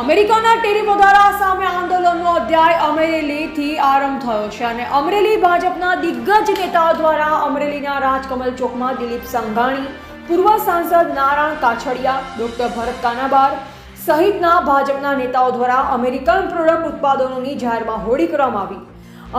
અમેરિકાના ટેરી દ્વારા સામે આંદોલનનો અધ્યાય અમરેલીથી આરંભ થયો છે અને અમરેલી ભાજપના દિગ્ગજ નેતાઓ દ્વારા અમરેલીના રાજકમલ ચોકમાં દિલીપ સંઘાણી, પૂર્વ સાંસદ નારાયણ કાછડિયા, ડોક્ટર ભરત કાનાબાર સહિતના ભાજપના નેતાઓ દ્વારા અમેરિકન પ્રોડક્ટ ઉત્પાદનોની જાહેરમાં હોળી કરવામાં આવી.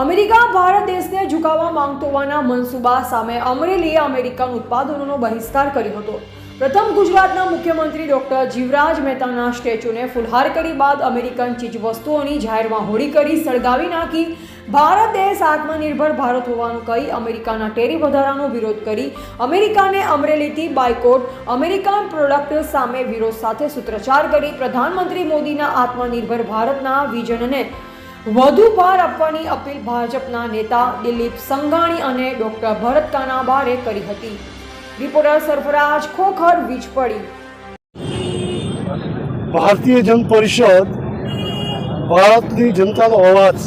અમેરિકા, ભારત દેશને ઝુકાવવા માંગતો હોવાના મનસુબા સામે અમરેલીએ અમેરિકન ઉત્પાદનોનો બહિષ્કાર કર્યો હતો. પ્રથમ ગુજરાતના મુખ્યમંત્રી ડોક્ટર જીવરાજ મહેતાના સ્ટેચ્યુને ફુલહાર કરી બાદ અમેરિકન ચીજવસ્તુઓની જાહેરમાં હોળી કરી સળગાવી નાખી. ભારત દેશ આત્મનિર્ભર ભારત હોવાનું કહી અમેરિકાના ટેરી વધારાનો વિરોધ કરી અમેરિકાને અમરેલીથી બાયકોટ અમેરિકન પ્રોડક્ટ સામે વિરોધ સાથે સૂત્રોચ્ચાર કરી પ્રધાનમંત્રી મોદીના આત્મનિર્ભર ભારતના વિઝનને વધુ ભાર આપવાની અપીલ ભાજપના નેતા દિલીપ સંઘાણી અને ડોક્ટર ભરત કાનાબારે કરી હતી. રિપોર્ટર સરફરાજ ખોખર વીજપડી ભારતીય જન પરિષદ ભારતની જનતાનો અવાજ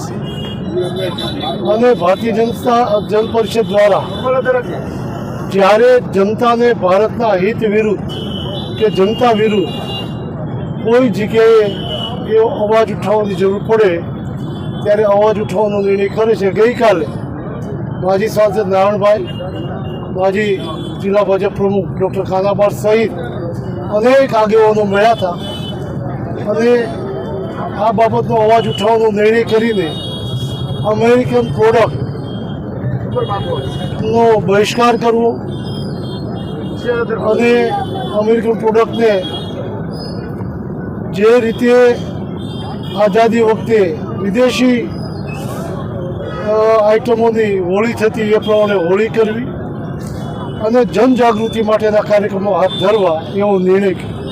અને ભારતીય જનતા જન પરિષદ દ્વારા જ્યારે જનતાને ભારતના હિત વિરુદ્ધ કે જનતા વિરુદ્ધ કોઈ જગ્યાએ એવો અવાજ ઉઠાવવાની જરૂર પડે, ત્યારે અવાજ ઉઠાવવાનો નિર્ણય કરે છે. ગઈકાલે માજી સાંસદ નારાયણભાઈ માજી જિલ્લા ભાજપ પ્રમુખ ડૉક્ટર ખાનાબાર સહિત અનેક આગેવાનો મળ્યા હતા. અને આ બાબતનો અવાજ ઉઠાવવાનો નિર્ણય કરીને અમેરિકન પ્રોડક્ટનો બહિષ્કાર કરવો અને અમેરિકન પ્રોડક્ટને જે રીતે આઝાદી વખતે વિદેશી આઇટમોની હોળી થતી એ પ્રમાણે હોળી કરવી અને જનજાગૃતિ માટેના કાર્યક્રમો હાથ ધરવા એવો નિર્ણય કર્યો